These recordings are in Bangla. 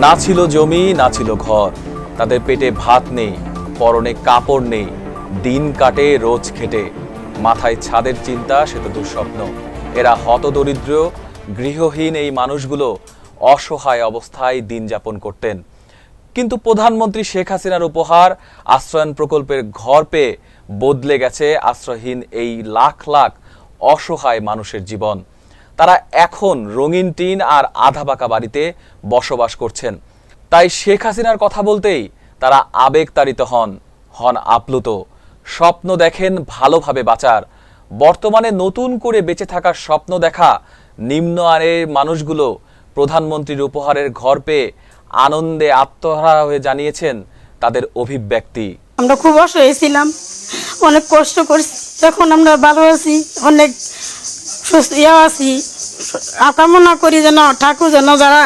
না ছিল জমি, না ছিল ঘর। তাদের পেটে ভাত নেই, পরনে কাপড় নেই, দিন কাটে, রোজ খেটে। মাথায় ছাদের চিন্তা, সে তো দুঃস্বপ্ন। এরা হতদরিদ্র, গৃহহীন এই মানুষগুলো অসহায় অবস্থায় দিন যাপন করতেন। কিন্তু প্রধানমন্ত্রী শেখ হাসিনার উপহার, আশ্রয়ন প্রকল্পের ঘর পেয়ে বদলে গেছে আশ্রয়হীন এই লাখ লাখ অসহায় মানুষের জীবন। তারা এখন রঙিন টিন আর আধা পাকা বাড়িতে বসবাস করছেন। তাই শেখ হাসিনার কথা বলতেই তারা আবেগতাড়িত হন হন আপ্লুত। স্বপ্ন দেখেন ভালোভাবে বাঁচার। বর্তমানে নতুন করে বেঁচে থাকার স্বপ্ন দেখা নিম্ন আয়ের মানুষগুলো প্রধানমন্ত্রীর উপহারের ঘর পেয়ে আনন্দে আত্মহারা হয়ে জানিয়েছেন তাদের অভিব্যক্তি। আমরা খুব অসহায় ছিলাম, অনেক কষ্ট করছি, এখন আমরা ভালো আছি, অনেক সুস্থ ইয়া আছি। কামনা করি যেন ঠাকুর যেন যারা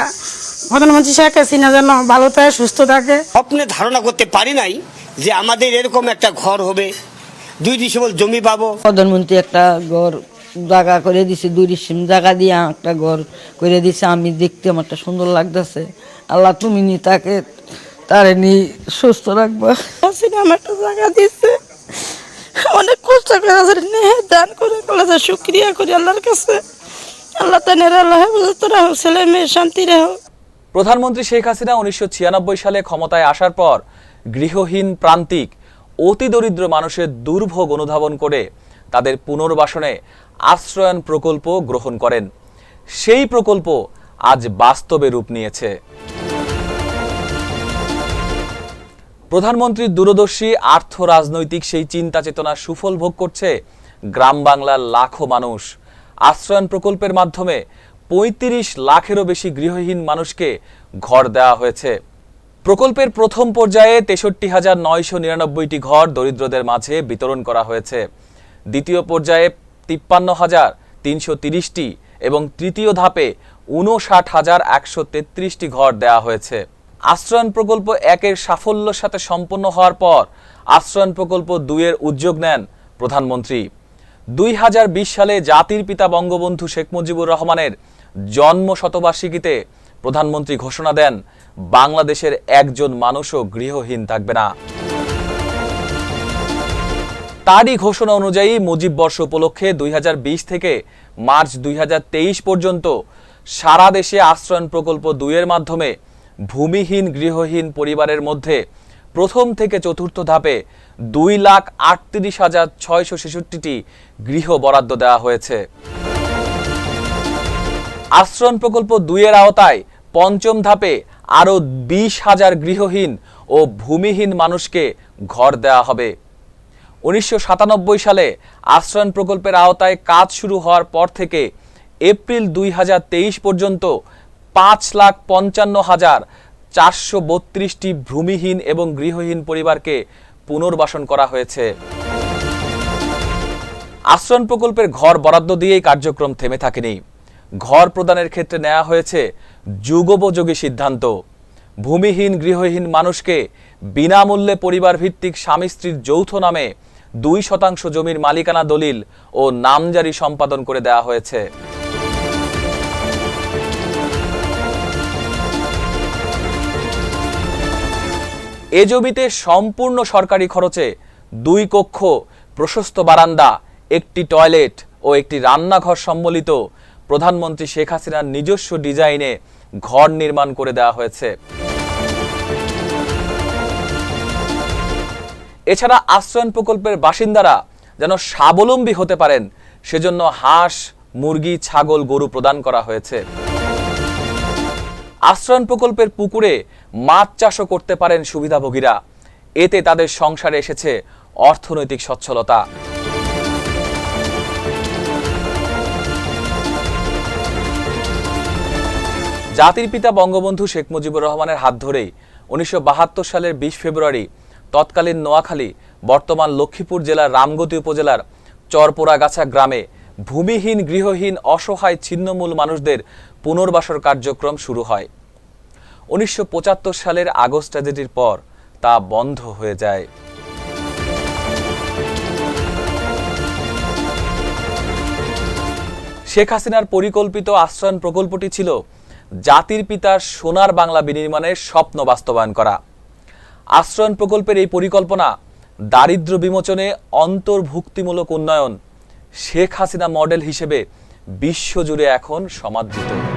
প্রধানমন্ত্রী শেখ হাসিনা যেন ভালো থাকে সুস্থ থাকে। স্বপ্নে ধারণা করতে পারি নাই যে আমাদের এরকম একটা ঘর হবে। দুই ডিসেবল জমি পাবো। প্রধানমন্ত্রী একটা ঘর জায়গা করে দিছে দুই ডিসিম জায়গা দিয়ে একটা ঘর করে দিছে। আমি দেখতে আমারটা সুন্দর লাগতেছে। আল্লাহ তুমি নি তাকে তারে নি সুস্থ রাখবা। হাসিনা আমার একটা জায়গা দিচ্ছে অনেক কষ্ট করে আছে দান করে কলেজে শুক্রিয়া করি আল্লাহর কাছে। আল্লাহ তানের আল্লাহ রাখো ছেলে মেয়ে শান্তি রাখো প্রধানমন্ত্রী শেখ হাসিনা উনিশশো ছিয়ানব্বই সালে ক্ষমতায় আসার পর গৃহহীন প্রান্তিক, অতি দরিদ্র মানুষের দুর্ভোগ অনুধাবন করে তাদের পুনর্বাসনে আশ্রয়ন প্রকল্প গ্রহণ করেন। সেই প্রকল্প আজ বাস্তবে রূপ নিয়েছে। প্রধানমন্ত্রীর দূরদর্শী আর্থ রাজনৈতিক সেই চিন্তা চেতনা সুফল ভোগ করছে গ্রাম বাংলার লাখো মানুষ। আশ্রয়ন প্রকল্পের মাধ্যমে পঁয়ত্রিশ লাখেরও বেশি গৃহহীন মানুষকে ঘর দেওয়া হয়েছে। প্রকল্পের প্রথম পর্যায়ে তেষট্টি হাজার নয়শো নিরানব্বইটি ঘর দরিদ্রদের মাঝে বিতরণ করা হয়েছে। দ্বিতীয় পর্যায়ে তিপ্পান্ন হাজার তিনশো তিরিশটি এবং তৃতীয় ধাপে উনষাট হাজার একশো তেত্রিশটি ঘর দেওয়া হয়েছে। আশ্রয়ন প্রকল্প একের সাফল্যের সাথে সম্পন্ন হওয়ার পর আশ্রয়ন প্রকল্প দুইয়ের উদ্যোগ নেন প্রধানমন্ত্রী। দুই হাজার বিশ সালে জাতির পিতা বঙ্গবন্ধু শেখ মুজিবুর রহমানের জন্ম শতবার্ষিকীতে প্রধানমন্ত্রী ঘোষণা দেন, বাংলাদেশের একজন মানুষও গৃহহীন থাকবে না। তারই ঘোষণা অনুযায়ী মুজিব বর্ষ উপলক্ষে দুই হাজার বিশ থেকে মার্চ দুই হাজার তেইশ পর্যন্ত সারা দেশে আশ্রয়ন প্রকল্প দুইয়ের মাধ্যমে ভূমিহীন গৃহহীন পরিবারের মধ্যে প্রথম থেকে চতুর্থ ধাপে দুই লাখ আটত্রিশ হাজার ছয়শো ছেষট্টিটি গৃহ বরাদ্দ দেওয়া হয়েছে। আশ্রয়ন প্রকল্প দুইয়ের আওতায় পঞ্চম ধাপে আরও বিশ হাজার গৃহহীন ও ভূমিহীন মানুষকে ঘর দেওয়া হবে। উনিশশো সাতানব্বই সালে আশ্রয়ন প্রকল্পের আওতায় কাজ শুরু হওয়ার পর থেকে এপ্রিল দুই হাজার তেইশ পর্যন্ত পাঁচ লাখ পঞ্চান্ন হাজার চারশো বত্রিশটি ভূমিহীন এবং গৃহহীন পরিবারকে পুনর্বাসন করা হয়েছে। আশ্রয়ন প্রকল্পের ঘর বরাদ্দ দিয়েই কার্যক্রম থেমে থাকেনি। ঘর প্রদানের ক্ষেত্রে নেওয়া হয়েছে যুগোপযোগী সিদ্ধান্ত। ভূমিহীন গৃহহীন মানুষকে বিনামূল্যে পরিবার ভিত্তিক স্বামী স্ত্রীর যৌথ নামে দুই শতাংশ জমির মালিকানা দলিল ও নামজারি সম্পাদন করে দেওয়া হয়েছে। এ জমিতে সম্পূর্ণ সরকারি খরচে দুই কক্ষ প্রশস্ত বারান্দা, একটি টয়লেট ও একটি রান্নাঘর সম্বলিত প্রধানমন্ত্রী শেখ হাসিনার নিজস্ব ডিজাইনে ঘর নির্মাণ করে দেওয়া হয়েছে। এছাড়া আশ্রয়ন প্রকল্পের বাসিন্দারা যেন স্বাবলম্বী হতে পারেন, সেজন্য হাঁস, মুরগি, ছাগল, গরু প্রদান করা হয়েছে। আশ্রয়ন প্রকল্পের পুকুরে মাছ চাষও করতে পারেন সুবিধাভোগীরা। এতে তাদের সংসারে এসেছে অর্থনৈতিক সচ্ছলতা। জাতির পিতা বঙ্গবন্ধু শেখ মুজিবুর রহমানের হাত ধরেই উনিশশো বাহাত্তর সালের বিশ ফেব্রুয়ারি তৎকালীন নোয়াখালী, বর্তমান লক্ষ্মীপুর জেলার রামগতি উপজেলার চরপোড়াগাছা গ্রামে ভূমিহীন, গৃহহীন, অসহায়, ছিন্নমূল মানুষদের পুনর্বাসন কার্যক্রম শুরু হয়। উনিশশো পঁচাত্তর সালের আগস্ট ট্র্যাজেডির পর তা বন্ধ হয়ে যায়। শেখ হাসিনার পরিকল্পিত আশ্রয়ন প্রকল্পটি ছিল জাতির পিতার সোনার বাংলা বিনির্মাণের স্বপ্ন বাস্তবায়ন করা। আশ্রয়ণ প্রকল্পের এই পরিকল্পনা দারিদ্র্য বিমোচনে অন্তর্ভুক্তিমূলক উন্নয়ন শেখ হাসিনা মডেল হিসেবে বিশ্বজুড়ে এখন সমাদৃত।